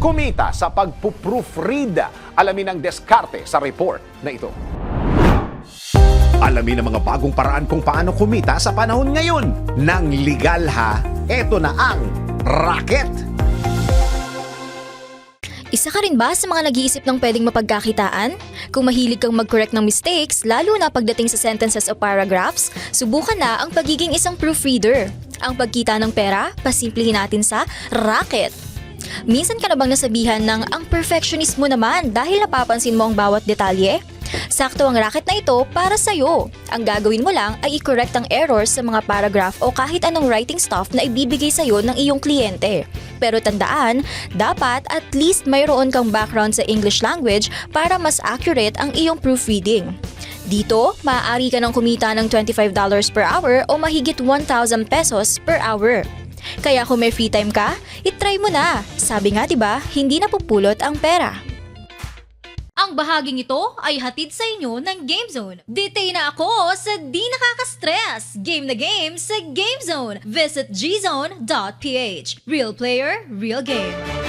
kumita sa pagpuproofread. Alamin ang deskarte sa report na ito. Alamin ang mga bagong paraan kung paano kumita sa panahon ngayon. Nang legal ha, eto na ang racket. Isa ka rin ba sa mga nag-iisip ng pwedeng mapagkakitaan? Kung mahilig kang mag-correct ng mistakes, lalo na pagdating sa sentences o paragraphs, subukan na ang pagiging isang proofreader. Ang pagkita ng pera, pasimplihin natin sa racket. Minsan ka na bang nasabihan ng ang perfectionist mo naman dahil napapansin mo ang bawat detalye? Sakto ang racket na ito para sa'yo. Ang gagawin mo lang ay i-correct ang errors sa mga paragraph o kahit anong writing stuff na ibibigay sa'yo ng iyong kliyente. Pero tandaan, dapat at least mayroon kang background sa English language para mas accurate ang iyong proofreading. Dito, maaari ka nang kumita ng $25 per hour o mahigit 1,000 pesos per hour. Kaya kung may free time ka, itry mo na. Sabi nga 'di ba, hindi napupulot ang pera. Ang bahaging ito ay hatid sa inyo ng Game Zone. Detain na ako sa di nakaka-stress. Game na game sa Game Zone. Visit gzone.ph. Real player, real game.